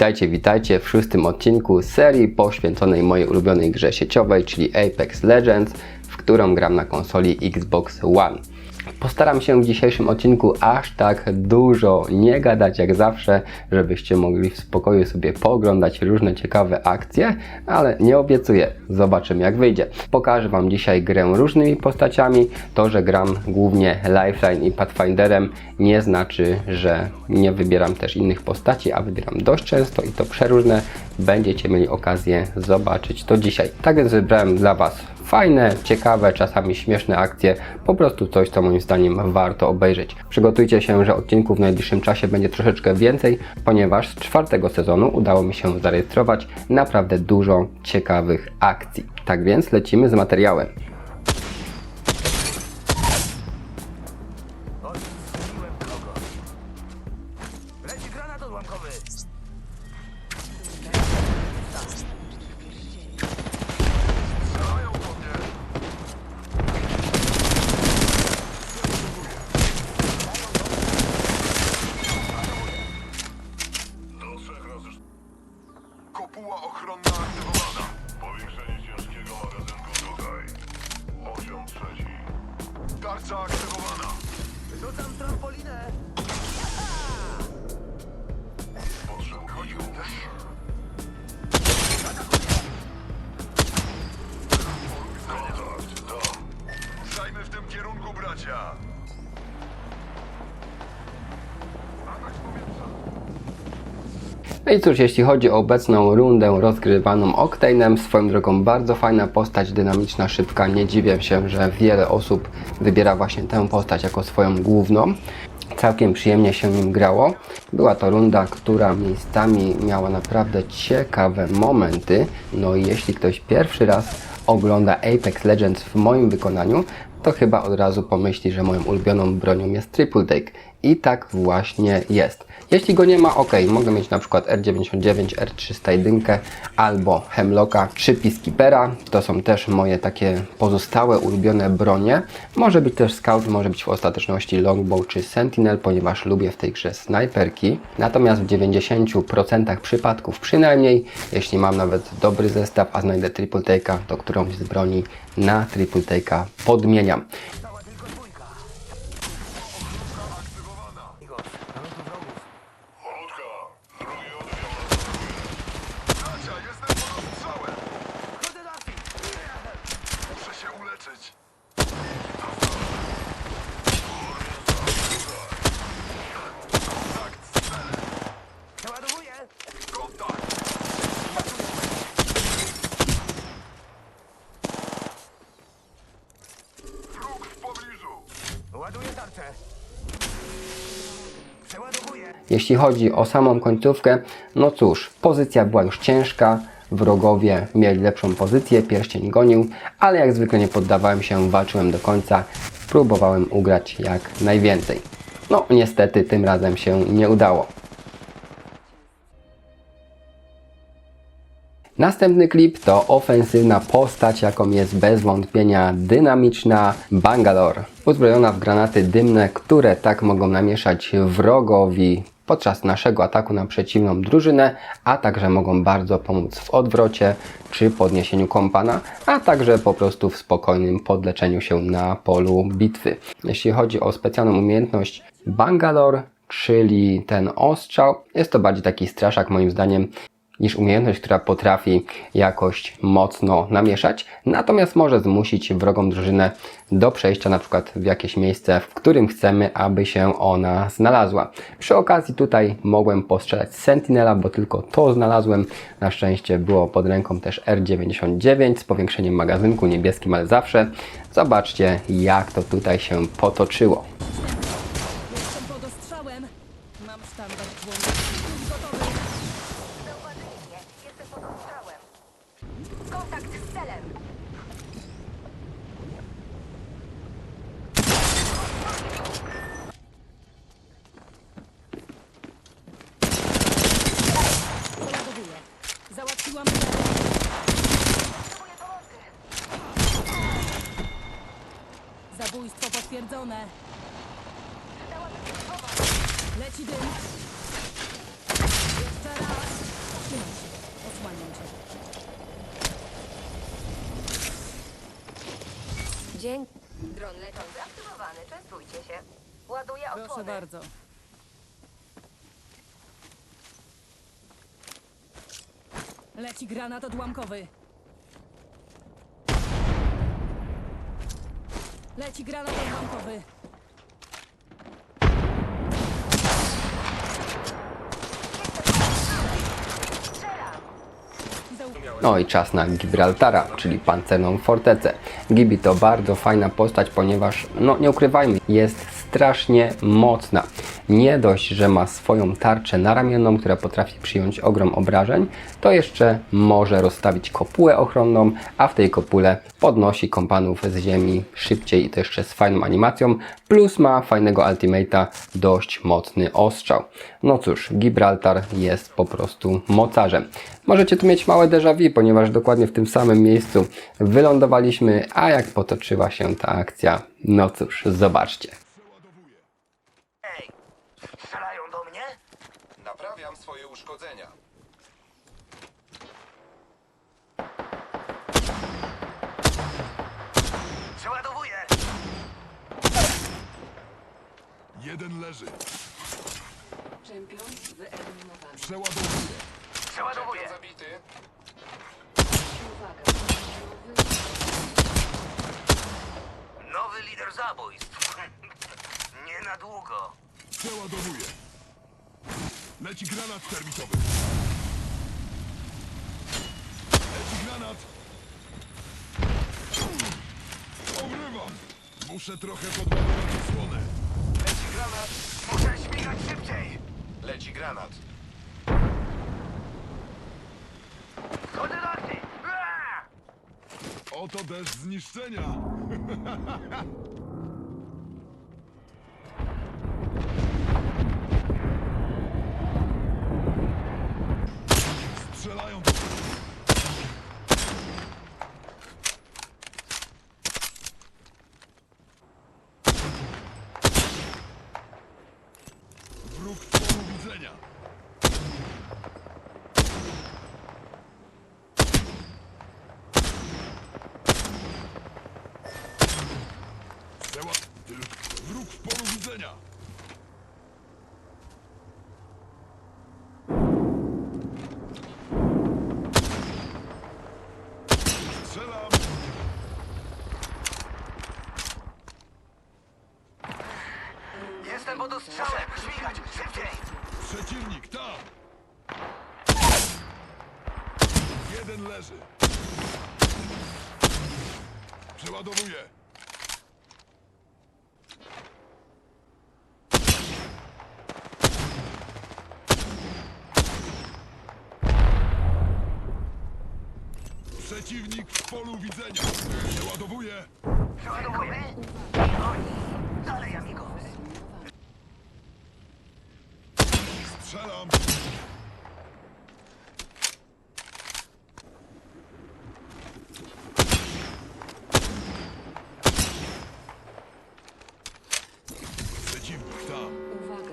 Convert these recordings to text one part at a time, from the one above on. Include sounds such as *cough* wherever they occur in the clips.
Witajcie, witajcie w szóstym odcinku serii poświęconej mojej ulubionej grze sieciowej, czyli Apex Legends, w którą gram na konsoli Xbox One. Postaram się w dzisiejszym odcinku aż tak dużo nie gadać jak zawsze, żebyście mogli w spokoju sobie pooglądać różne ciekawe akcje, ale nie obiecuję, zobaczymy jak wyjdzie. Pokażę Wam dzisiaj grę różnymi postaciami. To, że gram głównie Lifeline i Pathfinderem nie znaczy, że nie wybieram też innych postaci, a wybieram dość często i to przeróżne. Będziecie mieli okazję zobaczyć to dzisiaj. Tak więc wybrałem dla Was fajne, ciekawe, czasami śmieszne akcje, po prostu coś, co moim zdaniem warto obejrzeć. Przygotujcie się, że odcinków w najbliższym czasie będzie troszeczkę więcej, ponieważ z czwartego sezonu udało mi się zarejestrować naprawdę dużo ciekawych akcji. Tak więc lecimy z materiałem. Tarcza aktywowana. Rzucam trampolinę. Potrzebuję też. Kontakt. Ruszajmy w tym kierunku, bracia. No i cóż, jeśli chodzi o obecną rundę rozgrywaną Octane'em, swoją drogą bardzo fajna postać, dynamiczna, szybka. Nie dziwię się, że wiele osób wybiera właśnie tę postać jako swoją główną. Całkiem przyjemnie się nim grało. Była to runda, która miejscami miała naprawdę ciekawe momenty. No i jeśli ktoś pierwszy raz ogląda Apex Legends w moim wykonaniu, to chyba od razu pomyśli, że moją ulubioną bronią jest Triple Take. I tak właśnie jest. Jeśli go nie ma, ok, mogę mieć na przykład R99, R301 albo Hemlocka czy Peacekeepera. To są też moje takie pozostałe ulubione bronie. Może być też Scout, może być w ostateczności Longbow czy Sentinel, ponieważ lubię w tej grze snajperki. Natomiast w 90% przypadków przynajmniej, jeśli mam nawet dobry zestaw, a znajdę Triple Take'a, to którąś z broni na Triple Take'a podmieniam. Stała tylko dwójka. Aktywowana. Igor, nalotu wrogów. Malutka. Drugi oddział. Bracia, jestem pod ostrzałem. Chodzę do akcji. Muszę się uleczyć. Kontakt z celem. Przeładowuję. Kontakt. Wróg w pobliżu. Ładuję tarczę. Przeładowuję. Jeśli chodzi o samą końcówkę, no cóż, pozycja była już ciężka, wrogowie mieli lepszą pozycję, pierścień gonił, ale jak zwykle nie poddawałem się, walczyłem do końca, próbowałem ugrać jak najwięcej. No niestety tym razem się nie udało. Następny klip to ofensywna postać, jaką jest bez wątpienia dynamiczna Bangalore. Uzbrojona w granaty dymne, które tak mogą namieszać wrogowi podczas naszego ataku na przeciwną drużynę, a także mogą bardzo pomóc w odwrocie czy podniesieniu kompana, a także po prostu w spokojnym podleczeniu się na polu bitwy. Jeśli chodzi o specjalną umiejętność Bangalore, czyli ten ostrzał, jest to bardziej taki straszak moim zdaniem niż umiejętność, która potrafi jakoś mocno namieszać, natomiast może zmusić wrogą drużynę do przejścia na przykład w jakieś miejsce, w którym chcemy, aby się ona znalazła. Przy okazji tutaj mogłem postrzelać Sentinela, bo tylko to znalazłem. Na szczęście było pod ręką też R99 z powiększeniem magazynku niebieskim, ale zawsze. Zobaczcie jak to tutaj się potoczyło. Jestem pod ostrzałem. Mam standard włączony. Gotowy. Zauważyli mnie. Jestem pod ostrzałem. Kontakt z celem. Doładowuję. Zabójstwo potwierdzone. Leci dym. Jeszcze raz. Osłaniam cię. Dzięki. Dron leczący aktywowany. Częstujcie się. Ładuję Proszę osłony. bardzo. Leci granat odłamkowy. Leci granat odłamkowy. No i czas na Gibraltara, czyli pancerną fortecę. Gibi to bardzo fajna postać, ponieważ, no nie ukrywajmy, jest strasznie mocna. Nie dość, że ma swoją tarczę naramienną, która potrafi przyjąć ogrom obrażeń, to jeszcze może rozstawić kopułę ochronną, a w tej kopule podnosi kompanów z ziemi szybciej i to jeszcze z fajną animacją, plus ma fajnego ultimate'a, dość mocny ostrzał. No cóż, Gibraltar jest po prostu mocarzem. Możecie tu mieć małe déjà vu, ponieważ dokładnie w tym samym miejscu wylądowaliśmy, a jak potoczyła się ta akcja, no cóż, zobaczcie. Jeden leży. Czempion wyeliminowany. Przeładowuję. Przeładowuję. zabity. Uwaga. Nowy lider zabójstw. *laughs* Nie na długo. Przeładowuję. Leci granat termitowy. Leci granat. Obrywam. Muszę trochę podładować osłonę. Granat. Muszę śmigać szybciej. Leci granat. Wchodzę do akcji. Oto deszcz zniszczenia. *laughs* Strzelają do Wróg w polu widzenia. Przeła... Tylko wróg Strzelam. Jestem pod ostrzałem. Śmigać szybciej. Przeciwnik, tam! Jeden leży. Przeładowuję. Przeciwnik w polu widzenia. Przeładowuję. I oni. Dalej, amigo. Strzelam. Przeciwnik tam. Uwaga.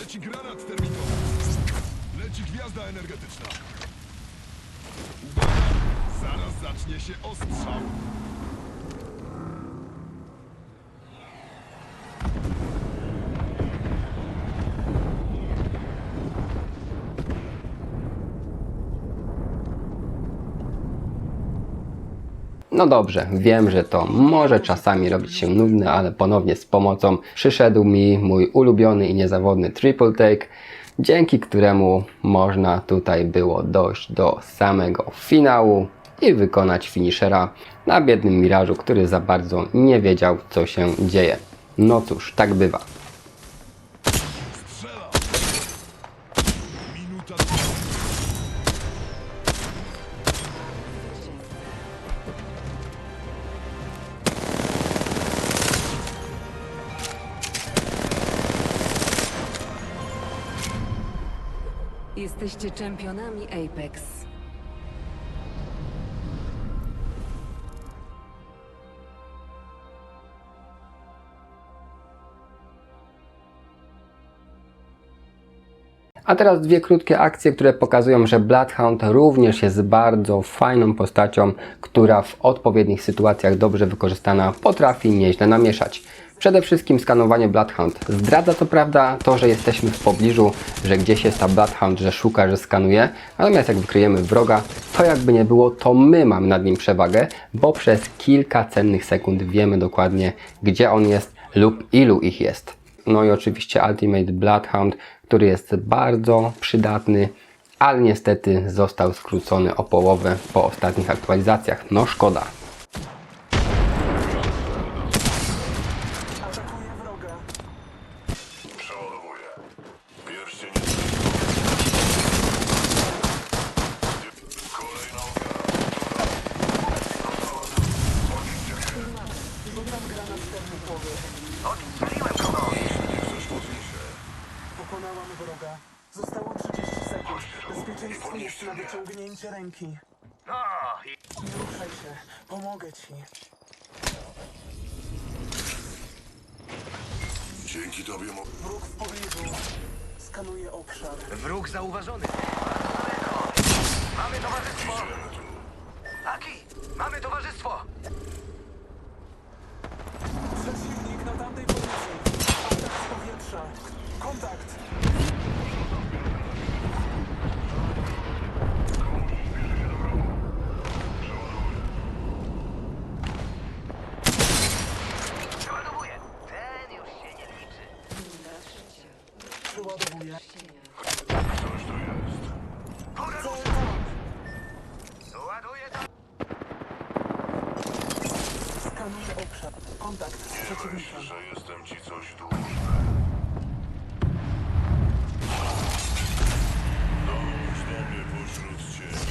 Leci granat terminowy. Leci gwiazda energetyczna. Zaraz zacznie się ostrzał. No dobrze, wiem, że to może czasami robić się nudne, ale ponownie z pomocą przyszedł mi mój ulubiony i niezawodny triple take, dzięki któremu można tutaj było dojść do samego finału i wykonać finishera na biednym Mirażu, który za bardzo nie wiedział, co się dzieje. No cóż, tak bywa. Jesteście czempionami Apex. A teraz dwie krótkie akcje, które pokazują, że Bloodhound również jest bardzo fajną postacią, która w odpowiednich sytuacjach dobrze wykorzystana potrafi nieźle namieszać. Przede wszystkim skanowanie Bloodhound. Zdradza to prawda to, że jesteśmy w pobliżu, że gdzieś jest ta Bloodhound, że szuka, że skanuje. Natomiast jak wykryjemy wroga, to jakby nie było, to my mamy nad nim przewagę, bo przez kilka cennych sekund wiemy dokładnie, gdzie on jest lub ilu ich jest. No i oczywiście Ultimate Bloodhound, który jest bardzo przydatny, ale niestety został skrócony o połowę po ostatnich aktualizacjach. No szkoda. Pokonałam wroga. Zostało 30 sekund. Bezpieczeństwo jest na wyciągnięcie ręki. No Nie ruszaj się. Pomogę ci. Dzięki tobie mo... Wróg w pobliżu. Skanuję obszar. wróg zauważony. Mamy towarzystwo. Aki, mamy towarzystwo. Przeciwnik na tamtej pozycji. Atak z powietrza. Kontakt. Przeładowuję. Ten już się nie liczy. Przeładowuję. Coś tu jest. Pora Cel ruszyć. tam. Ładuję tam. Skanuję obszar. Kontakt z przeciwnikiem. Że jestem ci coś dłużny. Dołóż do mnie pośród cieni.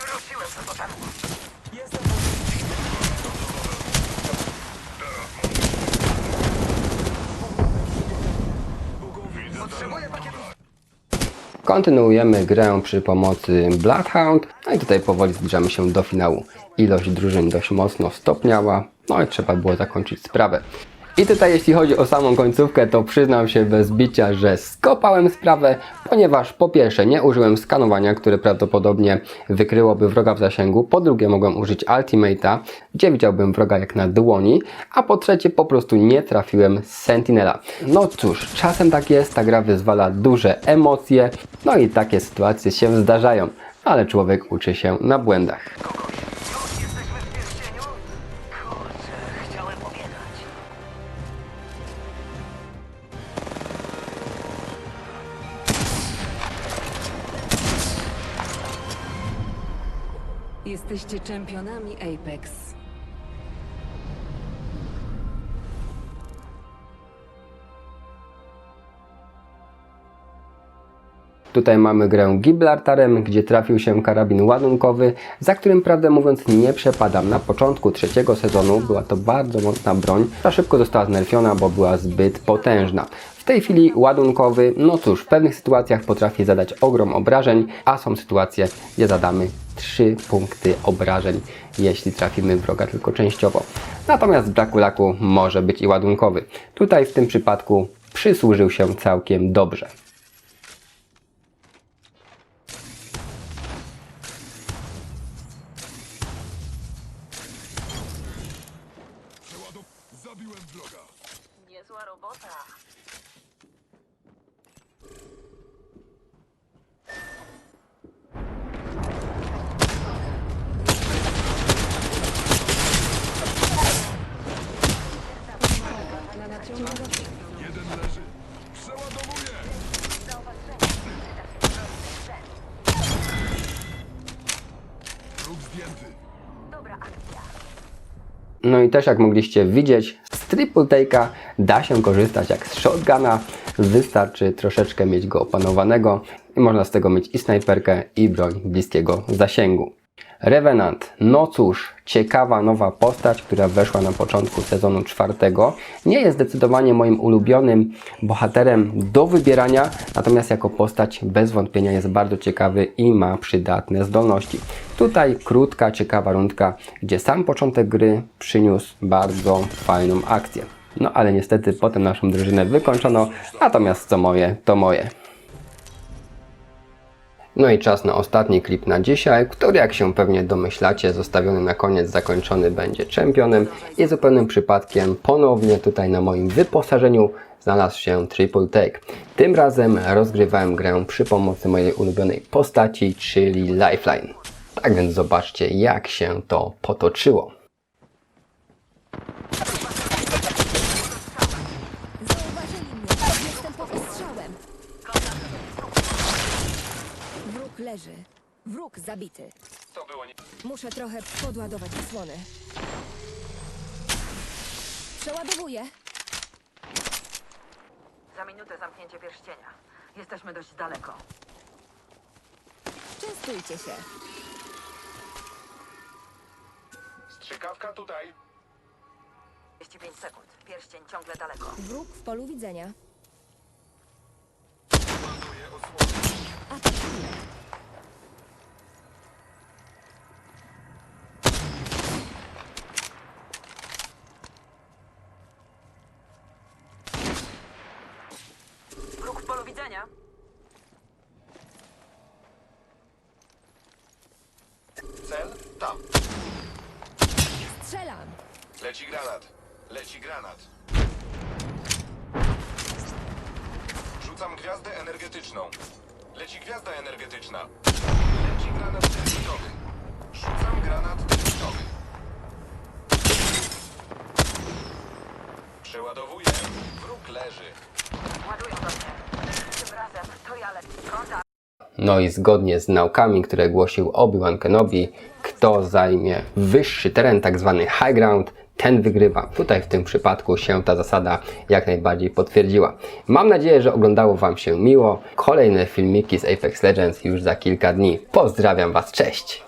Wróciłem do dotarł. Jestem Potrzebuję pakietu. Kontynuujemy grę przy pomocy Bloodhound. No i tutaj powoli zbliżamy się do finału. Ilość drużyn dość mocno stopniała, no i trzeba było zakończyć sprawę. I tutaj jeśli chodzi o samą końcówkę, to przyznam się bez bicia, że skopałem sprawę, ponieważ po pierwsze nie użyłem skanowania, które prawdopodobnie wykryłoby wroga w zasięgu, po drugie mogłem użyć Ultimate'a, gdzie widziałbym wroga jak na dłoni, a po trzecie po prostu nie trafiłem Sentinela. No cóż, czasem tak jest, ta gra wyzwala duże emocje, no i takie sytuacje się zdarzają, ale człowiek uczy się na błędach. Jesteście czempionami Apex. Tutaj mamy grę Gibraltarem, gdzie trafił się karabin ładunkowy, za którym prawdę mówiąc nie przepadam. Na początku trzeciego sezonu była to bardzo mocna broń, która szybko została znerfiona, bo była zbyt potężna. W tej chwili ładunkowy, no cóż, w pewnych sytuacjach potrafi zadać ogrom obrażeń, a są sytuacje, gdzie zadamy 3 punkty obrażeń, jeśli trafimy wroga tylko częściowo. Natomiast w braku laku może być i ładunkowy. Tutaj w tym przypadku przysłużył się całkiem dobrze. Leży. No i też jak mogliście widzieć, z triple take'a da się korzystać jak z shotguna. Wystarczy troszeczkę mieć go opanowanego i można z tego mieć i snajperkę i broń bliskiego zasięgu. Revenant. No cóż, ciekawa nowa postać, która weszła na początku sezonu czwartego. Nie jest zdecydowanie moim ulubionym bohaterem do wybierania, natomiast jako postać bez wątpienia jest bardzo ciekawy i ma przydatne zdolności. Tutaj krótka, ciekawa rundka, gdzie sam początek gry przyniósł bardzo fajną akcję. No ale niestety potem naszą drużynę wykończono, natomiast co moje, to moje. No i czas na ostatni klip na dzisiaj, który jak się pewnie domyślacie, zostawiony na koniec, zakończony będzie czempionem i zupełnym przypadkiem ponownie tutaj na moim wyposażeniu znalazł się Triple Take. Tym razem rozgrywałem grę przy pomocy mojej ulubionej postaci, czyli Lifeline. Tak więc zobaczcie jak się to potoczyło. Zauważyli mnie. Jestem pod ostrzałem. Wróg leży. Wróg zabity. To było nie... Muszę trochę podładować osłony. Przeładowuję. Za minutę zamknięcie pierścienia. Jesteśmy dość daleko. Częstujcie się. Strzykawka tutaj. 35 sekund. Pierścień ciągle daleko. Wróg w polu widzenia. Ładuję osłonę. Atakuję. Wróg w polu widzenia. Cel? Tam. Strzelam. Leci granat. Leci granat. Rzucam gwiazdę energetyczną. Leci gwiazda energetyczna. Leci granat terminowy. Rzucam granat terminowy. Przeładowuję. Wróg leży. Ładują do mnie. Tym razem to ja lecę. Kontakt. No i zgodnie z naukami, które głosił Obi-Wan Kenobi, kto zajmie wyższy teren, tak zwany high ground, ten wygrywa. Tutaj w tym przypadku się ta zasada jak najbardziej potwierdziła. Mam nadzieję, że oglądało Wam się miło. Kolejne filmiki z Apex Legends już za kilka dni. Pozdrawiam Was, cześć!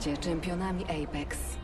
Jesteście czempionami Apex.